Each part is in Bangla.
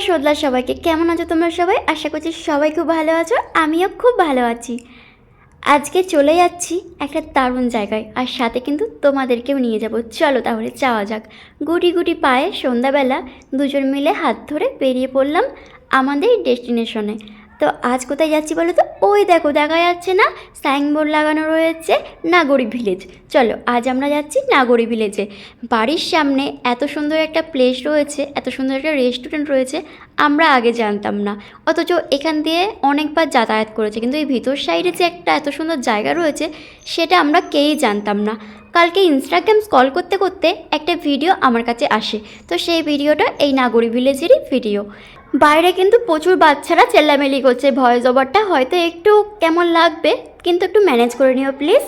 আমার সদলার সবাইকে কেমন আছো তোমরা সবাই? আশা করছি সবাই খুব ভালো আছো, আমিও খুব ভালো আছি। আজকে চলে যাচ্ছি একটা দারুণ জায়গায়, আর সাথে কিন্তু তোমাদেরকেও নিয়ে যাব। চলো তাহলে যাওয়া যাক। গুটি গুটি পায়ে সন্ধ্যাবেলা দুজন মিলে হাত ধরে বেরিয়ে পড়লাম আমাদের ডেস্টিনেশনে। তো আজ কোথায় যাচ্ছি বলো তো? ওই দেখো, দেখা যাচ্ছে না সাইনবোর্ড লাগানো রয়েছে নাগরি ভিলেজ চলো, আজ আমরা যাচ্ছি নাগরি ভিলেজে বাড়ির সামনে এত সুন্দর একটা প্লেস রয়েছে, এত সুন্দর একটা রেস্টুরেন্ট রয়েছে, আমরা আগে জানতাম না। অথচ এখান দিয়ে অনেকবার যাতায়াত করেছে, কিন্তু এই ভিতর সাইডে যে একটা এত সুন্দর জায়গা রয়েছে, সেটা আমরা কেউই জানতাম না। কালকে ইনস্টাগ্রাম স্কল করতে করতে একটা ভিডিও আমার কাছে আসে, তো সেই ভিডিওটা এই নাগরি ভিলেজেরই ভিডিও বাইরে কিন্তু প্রচুর বাচ্চারা চেল্লামেলি করছে, ভয়েস ওভারটা হয়তো একটু কেমন লাগবে, কিন্তু একটু ম্যানেজ করে নিও প্লিজ।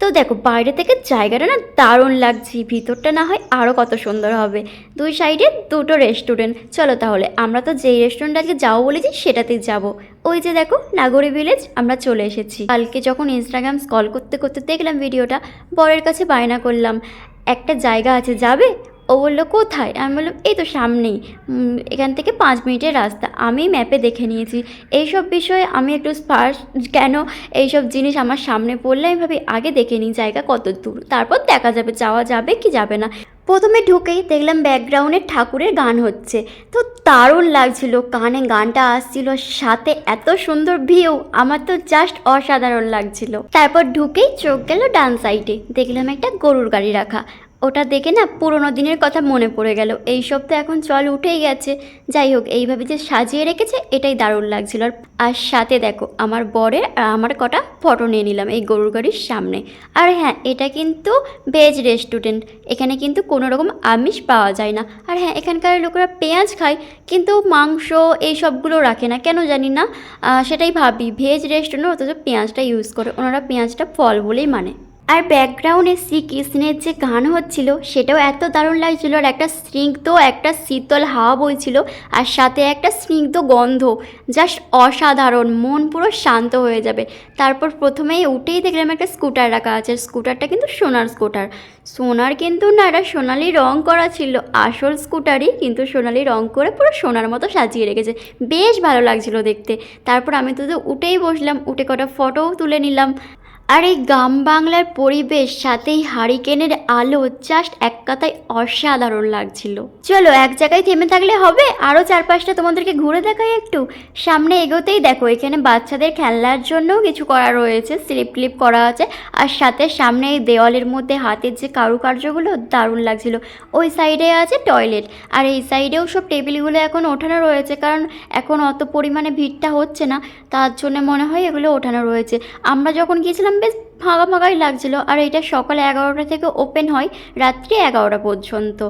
তো দেখো, বাইরে থেকে জায়গাটা না দারুণ লাগছে, ভিতরটা না হয় আরও কত সুন্দর হবে। দুই সাইডে দুটো রেস্টুরেন্ট। চলো তাহলে, আমরা তো যেই রেস্টুরেন্ট আজকে যাব বলেছি, সেটাতেই যাব। ওই যে দেখো, নাগরি ভিলেজ, আমরা চলে এসেছি। কালকে যখন ইনস্টাগ্রাম স্কল করতে করতে দেখলাম ভিডিওটা, বরের কাছে বায়না করলাম, একটা জায়গা আছে, যাবে? ও বলল, কোথায়? আমি বললাম, এই তো সামনেই। এখান থেকে পাঁচ মিনিটের রাস্তা। আমি ম্যাপে দেখে নিয়েছি। এইসব বিষয়ে আমি একটু ফার্স্ট কেন এইসব জিনিস আমার সামনে পড়লে আমি ভাবি, আগে দেখে নিই জায়গা কত দূর। তারপর দেখা যাবে, যাওয়া যাবে কি যাবে না। প্রথমে ঢুকেই দেখলাম ব্যাকগ্রাউন্ডে ঠাকুরের গান হচ্ছে। তো দারুণ লাগছিল। কানে গানটা আসছিল, সাথে এত সুন্দর ভিউ, আমার তো জাস্ট অসাধারণ লাগছিল। তারপর ঢুকেই চোখ গেল ডান সাইডে দেখলাম একটা গরুর গাড়ি রাখা। ওটা দেখে না পুরোনো দিনের কথা মনে পড়ে গেল। এই সব তো এখন চল উঠেই গেছে। যাই হোক, এইভাবে যে সাজিয়ে রেখেছে, এটাই দারুণ লাগছিল। আর আর সাথে দেখো, আমার বরের আমার কটা ফটো নিয়ে নিলাম এই গরুর গাড়ির সামনে। আর হ্যাঁ এটা কিন্তু ভেজ রেস্টুরেন্ট এখানে কিন্তু কোনো রকম আমিষ পাওয়া যায় না। আর হ্যাঁ এখানকার লোকেরা পেঁয়াজ খায়, কিন্তু মাংস এই সবগুলো রাখে না। কেন জানি না? সেটাই ভাবি। ভেজ রেস্টুরেন্ট অথচ পেঁয়াজটা ইউজ করে। ওনারা পেঁয়াজটা ফল বলেই মানে। আর ব্যাকগ্রাউন্ডে শ্রীকৃষ্ণের যে গান হচ্ছিল, সেটাও এত দারুণ লাগছিল আর একটা স্নিগ্ধ একটা শীতল হাওয়া বইছিল আর সাথে একটা স্নিগ্ধ গন্ধ জাস্ট অসাধারণ, মন পুরো শান্ত হয়ে যাবে। তারপর প্রথমেই উঠেই দেখলাম একটা স্কুটার রাখা আছে স্কুটারটা কিন্তু সোনার স্কুটার সোনার কিন্তু না, এটা সোনালি রং করা ছিল, আসল স্কুটারই কিন্তু সোনালি রং করে পুরো সোনার মতো সাজিয়ে রেখেছে। বেশ ভালো লাগছিল দেখতে। তারপর আমি তো উঠেই বসলাম, উঠে কটা ফটোও তুলে নিলাম। আর এই গ্রাম বাংলার পরিবেশ সাথেই হারিকেনের আলো জাস্ট এক কথায় অসাধারণ লাগছিল। চলো এক জায়গায় থেমে থাকলে হবে আরও চার পাঁচটা তোমাদেরকে ঘুরে দেখাই একটু। সামনে এগোতেই দেখো, এখানে বাচ্চাদের খেলনার জন্যও কিছু করা রয়েছে স্লিপ ক্লিপ করা আছে, আর সাথে সামনে এই দেওয়ালের মধ্যে হাতের যে কারুকার্যগুলো, দারুণ লাগছিল। ওই সাইডে আছে টয়লেট আর এই সাইডেও সব টেবিলগুলো এখন ওঠানো রয়েছে, কারণ এখন অত পরিমাণে ভিড়টা হচ্ছে না, তার জন্য মনে হয় এগুলো ওঠানো রয়েছে। আমরা যখন গিয়েছিলাম বেশ ফাঁকা ফাঁকাই লাগছিল। আর এটা সকাল এগারোটা থেকে ওপেন হয়, রাত্রি এগারোটা পর্যন্ত।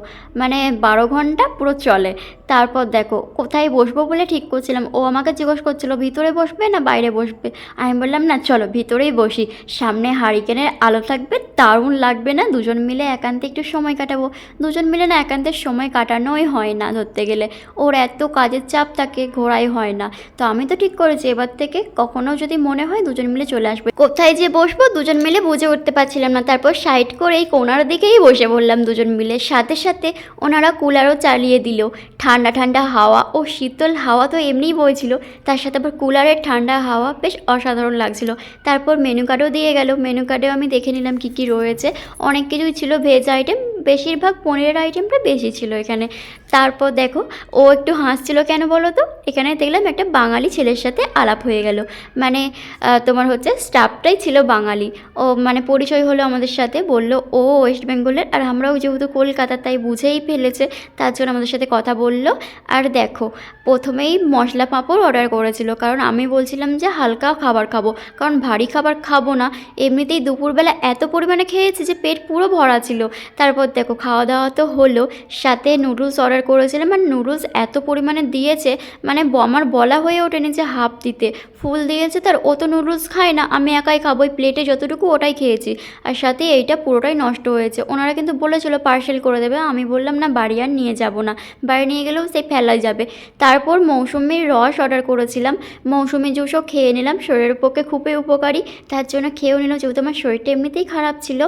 মানে বারো ঘণ্টা পুরো চলে। তারপর দেখো, কোথায় বসবো বলে ঠিক করছিলাম। ও আমাকে জিজ্ঞেস করছিল, ভিতরে বসবে না বাইরে বসবে? আমি বললাম, না, চলো, ভিতরেই বসি। সামনে হারিকেনের আলো থাকবে, দারুণ লাগবে না? দুজন মিলে একান্তে একটু সময় কাটাবো? দুজন মিলে না একান্তের সময় কাটানোই হয় না ধরতে গেলে। ওর এত কাজের চাপ থাকে, ঘোরাই হয় না। তো আমি তো ঠিক করেছি, এবার থেকে কখনো যদি মনে হয় দুজন মিলে চলে আসবে। কোথায় যে বসবো, দুজন মিলে বুঝে উঠতে পারছিলাম না। তারপর সাইড করে এই কোনার দিকেই বসে বললাম দুজন মিলে। সাথে সাথে ওনারা কুলারও চালিয়ে দিল। ঠান্ডা ঠান্ডা ঠান্ডা হাওয়া ও শীতল হাওয়া তো এমনিই বইছিল। তার সাথে আবার কুলারের ঠান্ডা হাওয়া বেশ অসাধারণ লাগছিল। তারপর মেনু কার্ডও দিয়ে গেল। মেনু কার্ডেও আমি দেখে নিলাম কী কী রয়েছে। অনেক কিছুই ছিল। ভেজ আইটেম বেশিরভাগ পনিরের আইটেমটা বেশি ছিল এখানে। তারপর দেখো, ও একটু হাসছিল কেন বলো তো? এখানে দেখলাম একটা বাঙালি ছেলের সাথে আলাপ হয়ে গেল। মানে তোমার হচ্ছে স্টাফটাই ছিল বাঙালি। ও মানে পরিচয় হলো আমাদের সাথে। বলল, ও ওয়েস্ট বেঙ্গলের আর আমরাও যেহেতু কলকাতা তাই বুঝেই ফেলেছে। তার জন্য আমাদের সাথে কথা বলল। আর দেখো, প্রথমেই মশলা পাঁপড় অর্ডার করেছিল, কারণ আমি বলছিলাম যে হালকা খাবার খাব, কারণ ভারী খাবার খাব না। এমনিতেই দুপুরবেলা এত পরিমাণে খেয়েছি যে পেট পুরো ভরা ছিল। তারপর দেখো, খাওয়া দাওয়া তো হলো, সাথে নুডলস অর্ডার করেছিলাম, আর নুডলস এত পরিমাণে দিয়েছে মানে আমার বলা হয়ে ওঠেনি যে হাফ দিতে। ফুল দিয়েছে, তার ও তো নুডলস খায় না, আমি একাই খাব ওই প্লেটে যতটুকু ওটাই খেয়েছি। আর সাথে এইটা পুরোটাই নষ্ট হয়েছে। ওনারা কিন্তু বলেছিল পার্সেল করে দেবে। আমি বললাম, না, বাড়ি আর নিয়ে যাব না। বাড়ি নিয়ে গেলেও সেই ফেলাই যাবে। তারপর মৌসুমির রস অর্ডার করেছিলাম। মৌসুমি জুসও খেয়ে নিলাম। শরীরের পক্ষে খুবই উপকারী। তার জন্য খেয়েও নিলাম। যেহেতু আমার শরীরটা এমনিতেই খারাপ ছিল।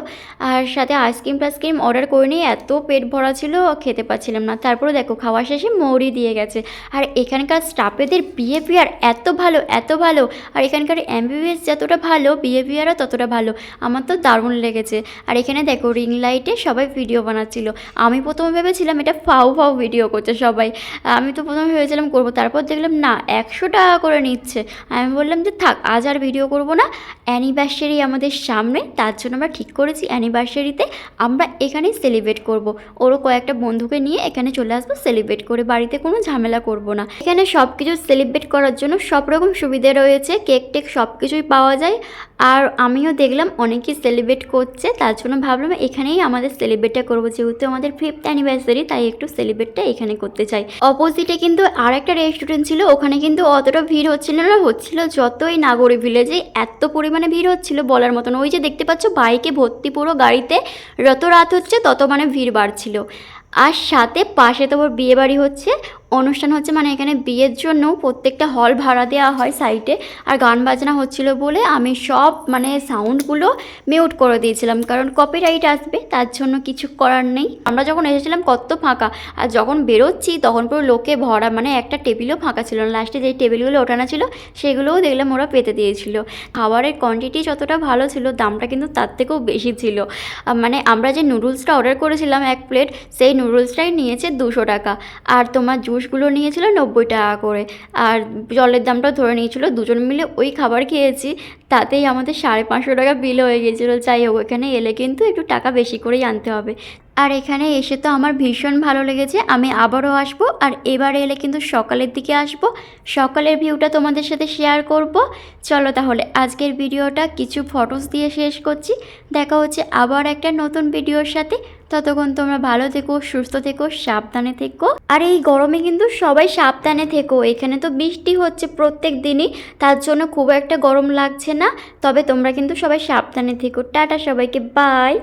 আর সাথে আইসক্রিম টাইসক্রিম অর্ডার করে নিয়ে এত পেট ভরা ছিল, খেতে পাচ্ছিলাম না। তারপরে দেখো, খাওয়া শেষে মৌরি দিয়ে গেছে। আর এখানকার স্টাফেদের বিহেভিয়ার এত ভালো এত ভালো। আর এখানকার এমবিবিএস যতটা ভালো বিহেভিয়ারও ততটা ভালো। আমার তো দারুণ লেগেছে। আর এখানে দেখো রিং লাইটে সবাই ভিডিও বানাচ্ছিল। আমি প্রথমে ভেবেছিলাম এটা ফাউ ফাউ ভিডিও করছে সবাই। আমি তো প্রথমে ভেবেছিলাম করব, তারপর দেখলাম না, একশো টাকা করে নিচ্ছে। আমি বললাম যে থাক, আজ আর ভিডিও করব না অ্যানিভার্সারি আমাদের সামনে, তার জন্য আমরা ঠিক করেছি অ্যানিভার্সারিতে আমরা এখানেই সেলিব্রেট করব। ওরও কয়েকটা বন্ধুকে নিয়ে এখানে চলে আসব সেলিব্রেট করে বাড়িতে কোনো ঝামেলা করব না। এখানে সব কিছু সেলিব্রেট করার জন্য সব রকম সুবিধে রয়েছে, কেক টেক সব কিছুই পাওয়া যায়। আর আমিও দেখলাম অনেকেই সেলিব্রেট করছে, তার জন্য ভাবলাম এখানেই আমাদের সেলিব্রেটটা করব, যেহেতু আমাদের ফিফথ অ্যানিভার্সারি তাই একটু সেলিব্রেটটা এখানে করতে চাই। অপোজিটে কিন্তু আর একটা রেস্টুরেন্ট ছিল, ওখানে কিন্তু অতটা ভিড় হচ্ছিল না হচ্ছিল যতই নাগরি ভিলেজে এত পরিমাণে ভিড় হচ্ছিল বলার মতন। ওই যে দেখতে পাচ্ছ, বাইকে ভর্তি পুরো গাড়িতে যত রাত হচ্ছে তত মানে ভিড় বাড়ছিল। আর সাথে পাশে তোমার বিয়ে বাড়ি হচ্ছে অনুষ্ঠান হচ্ছে মানে এখানে বিয়ের জন্য প্রত্যেকটা হল ভাড়া দেওয়া হয় সাইটে, আর গান বাজনা হচ্ছিল বলে আমি সব মানে সাউন্ডগুলো মিউট করে দিয়েছিলাম, কারণ কপিরাইট আসবে, তার জন্য কিছু করার নেই। আমরা যখন এসেছিলাম কত ফাঁকা, আর যখন বেরোচ্ছি তখন পুরো লোকে ভরা মানে একটা টেবিলও ফাঁকা ছিল না। লাস্টে যেই টেবিলগুলো ওঠানো ছিল, সেগুলোও দেখলাম ওরা পেতে দিয়েছিল। খাবারের কোয়ান্টিটি যতটা ভালো ছিল, দামটা কিন্তু তার থেকেও বেশি ছিল। মানে আমরা যে নুডলসটা অর্ডার করেছিলাম এক প্লেট সেই নুডলসটাই নিয়েছে দুশো টাকা। আর তোমার জুসগুলো নিয়েছিল নব্বই টাকা করে। আর জলের দামটা ধরে নিয়েছিল, দুজন মিলে ওই খাবার খেয়েছি, তাতেই আমাদের সাড়ে পাঁচশো টাকা বিল হয়ে গেছিল। যাই হোক, এখানে এলে কিন্তু একটু টাকা বেশি করেই আনতে হবে। আর এখানে এসে তো আমার ভীষণ ভালো লেগেছে, আমি আবারও আসব। আর এবারে এলে কিন্তু সকালের দিকে আসব। সকালের ভিউটা তোমাদের সাথে শেয়ার করব। চলো তাহলে আজকের ভিডিওটা কিছু ফটোস দিয়ে শেষ করছি। দেখা হচ্ছে আবার একটা নতুন ভিডিওর সাথে। ততক্ষণ তোমরা ভালো থেকো, সুস্থ থেকো, সাবধানে থেকো। আর এই গরমে কিন্তু সবাই সাবধানে থেকো। এখানে তো বৃষ্টি হচ্ছে প্রত্যেক দিনই, তার জন্য খুব একটা গরম লাগছে না। তবে তোমরা কিন্তু সবাই সাবধানে থেকো। টাটা সবাইকে, বাই।